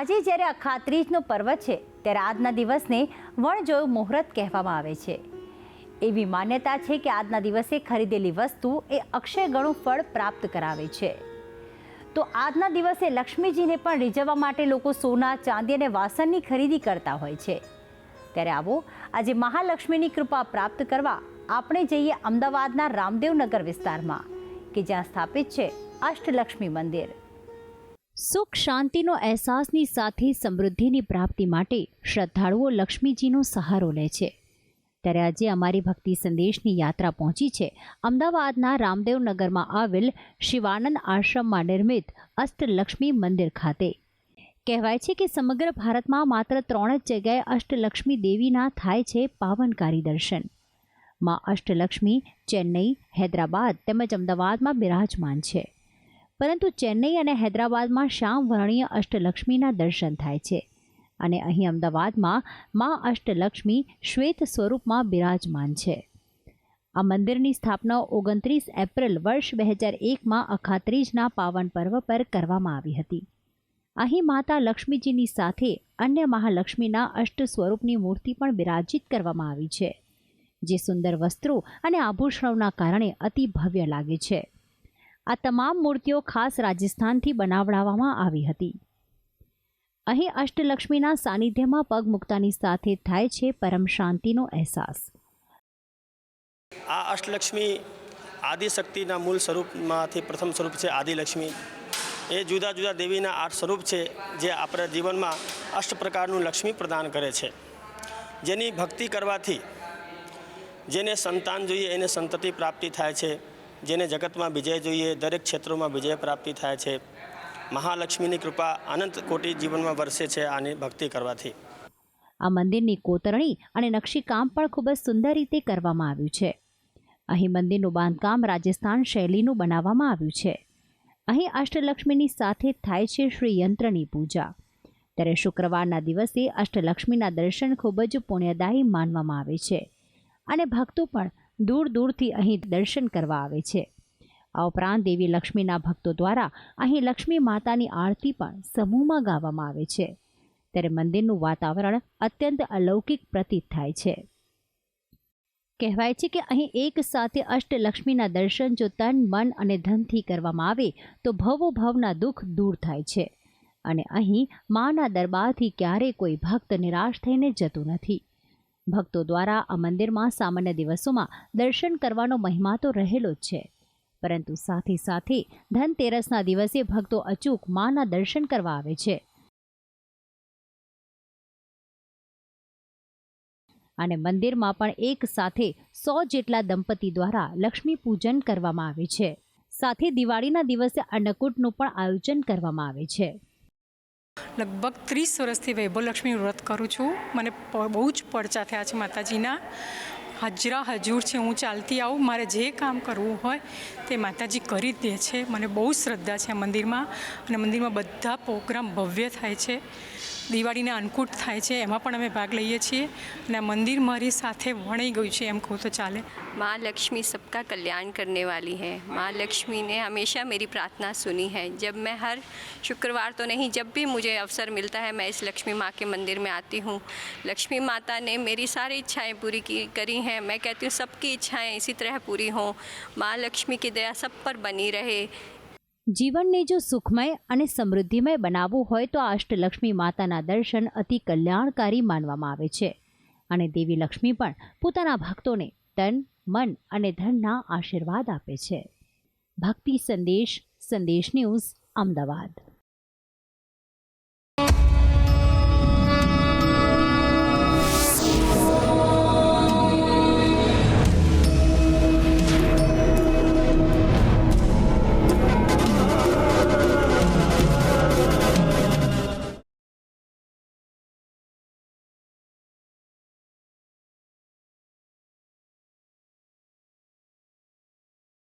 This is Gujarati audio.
આજે જ્યારે અખાત્રીજનો પર્વ છે, ત્યારે આજના દિવસને વણજોયું મુહૂર્ત કહેવામાં આવે છે. એવી માન્યતા છે કે આજના દિવસે ખરીદેલી વસ્તુ એ અક્ષય ગણું ફળ પ્રાપ્ત કરાવે છે. તો આજના દિવસે લક્ષ્મીજીને પણ રીઝવવા માટે લોકો સોના, ચાંદી અને વાસણની ખરીદી કરતા હોય છે. ત્યારે આવો, આજે મહાલક્ષ્મીની કૃપા પ્રાપ્ત કરવા આપણે જઈએ અમદાવાદના રામદેવનગર વિસ્તારમાં, કે જ્યાં સ્થાપિત છે અષ્ટલક્ષ્મી મંદિર. સુખ શાંતિનો અહેસાસની સાથે સમૃદ્ધિની પ્રાપ્તિ માટે શ્રદ્ધાળુઓ લક્ષ્મીજીનો સહારો લે છે. ત્યારે આજે અમારી ભક્તિ સંદેશની યાત્રા પહોંચી છે. અમદાવાદના રામદેવનગરમાં આવેલ શિવાનંદ આશ્રમમાં નિર્મિત અષ્ટલક્ષ્મી મંદિર ખાતે. કહેવાય છે કે સમગ્ર ભારતમાં માત્ર ત્રણ જ જગ્યાએ અષ્ટલક્ષ્મી દેવીના થાય છે પાવનકારી દર્શન. માં અષ્ટલક્ષ્મી, ચેન્નઈ, હૈદરાબાદ તેમજ અમદાવાદમાં બિરાજમાન છે. પરંતુ ચેન્નઈ અને હૈદરાબાદમાં શ્યામ વર્ણીય અષ્ટલક્ષ્મીના દર્શન થાય છે. અને અહીં અમદાવાદમાં મા અષ્ટલક્ષ્મી શ્વેત સ્વરૂપમાં બિરાજમાન છે. આ મંદિરની સ્થાપના ઓગણત્રીસ એપ્રિલ વર્ષ બે હજાર એકમાં અખાત્રીજના પાવન પર્વ પર કરવામાં આવી હતી. અહીં માતા લક્ષ્મીજીની સાથે અન્ય મહાલક્ષ્મીના અષ્ટ સ્વરૂપની મૂર્તિ પણ બિરાજિત કરવામાં આવી છે, જે સુંદર વસ્ત્રો અને આભૂષણોના કારણે અતિ ભવ્ય લાગે છે. આ તમામ મૂર્તિઓ ખાસ રાજસ્થાનથી બનાવડાવવામાં આવી હતી. અહીં અષ્ટલક્ષ્મીના સાનિધ્યમાં પગ મૂકતાની સાથે થાય છે પરમ શાંતિનો અહેસાસ. આ અષ્ટલક્ષ્મી આદિશક્તિના મૂળ સ્વરૂપમાંથી પ્રથમ સ્વરૂપ છે આદિલક્ષ્મી. એ જુદા જુદા દેવીના આઠ સ્વરૂપ છે જે આપણા જીવનમાં અષ્ટ પ્રકારનું લક્ષ્મી પ્રદાન કરે છે. જેની ભક્તિ કરવાથી જેને સંતાન જોઈએ એને સંતતિ પ્રાપ્તિ થાય છે. જેને જગતમાં વિજય જોઈએ, દરેક ક્ષેત્રોમાં વિજય પ્રાપ્તિ થાય છે. મહાલક્ષ્મીની કૃપા અનંત કોટી જીવનમાં વરસે છે આની ભક્તિ કરવાથી. આ મંદિરની કોતરણી અને નકશીકામ પણ ખૂબ જ સુંદર રીતે કરવામાં આવ્યું છે. અહીં મંદિરનું બાંધકામ રાજસ્થાન શૈલીનું બનાવવામાં આવ્યું છે. અહીં અષ્ટલક્ષ્મીની સાથે થાય છે શ્રી યંત્રની પૂજા. ત્યારે શુક્રવારના દિવસે અષ્ટલક્ષ્મીના દર્શન ખૂબ જ પુણ્યદાયી માનવામાં આવે છે. અને ભક્તો પણ દૂર દૂરથી અહીં દર્શન કરવા આવે છે. આ ઉપરાંત દેવી લક્ષ્મીના ભક્તો દ્વારા અહીં લક્ષ્મી માતાની આરતી પણ સમૂહમાં ગાવામાં આવે છે. ત્યારે મંદિરનું વાતાવરણ અત્યંત અલૌકિક પ્રતીત થાય છે. કહેવાય છે કે અહીં એક સાથે અષ્ટલક્ષ્મીના દર્શન જો તન, મન અને ધનથી કરવામાં આવે, તો ભવો ભવના દુઃખ દૂર થાય છે. અને અહીં માના દરબારથી ક્યારેય કોઈ ભક્ત નિરાશ થઈને જતું નથી. ભક્તો દ્વારા આ મંદિરમાં સામાન્ય દિવસોમાં દર્શન કરવાનો મહિમા તો રહેલો જ છે. પરંતુ સાથે સાથે ધનતેરસના દિવસે ભક્તો અચૂક માના દર્શન કરવા આવે છે. અને મંદિરમાં પણ એક સાથે સો જેટલા દંપતી દ્વારા લક્ષ્મી પૂજન કરવામાં આવે છે. સાથે દિવાળીના દિવસે અન્નકૂટનું પણ આયોજન કરવામાં આવે છે. લગભગ ત્રીસ વર્ષથી વૈભવલક્ષ્મી વ્રત કરું છું. મને બહુ જ પડચા થયા છે માતાજીના. હાજરા હજૂર છે, હું ચાલતી આવું. મારે જે કામ કરવું હોય તે માતાજી કરી દે છે. મને બહુ શ્રદ્ધા છે મંદિરમાં. અને મંદિરમાં બધા પ્રોગ્રામ ભવ્ય થાય છે. દિવાળીના અન્નકૂટ થાય છે એમાં પણ અમે ભાગ લઈએ છીએ અને આ મંદિર મારી સાથે વણાઈ ગયું છે એમ કહું તો ચાલે माँ लक्ष्मी सबका कल्याण करने वाली है माँ लक्ष्मी ने हमेशा मेरी प्रार्थना सुनी है जब मैं हर शुक्रवार तो नहीं जब भी मुझे अवसर मिलता है मैं इस लक्ष्मी माँ के मंदिर में आती हूँ लक्ष्मी माता ने मेरी सारी इच्छाएं पूरी की करी हैं मैं कहती हूँ सबकी इच्छाएं इसी तरह पूरी हों माँ लक्ष्मी की दया सब पर बनी रहे જીવનને જો સુખમય અને સમૃદ્ધિમય બનાવવું હોય તો અષ્ટલક્ષ્મી માતાના દર્શન અતિ કલ્યાણકારી માનવામાં આવે છે. અને દેવી લક્ષ્મી પણ પોતાના ભક્તોને તન, મન અને ધનના આશીર્વાદ આપે છે. ભક્તિ સંદેશ સંદેશ ન્યૂઝ, અમદાવાદ.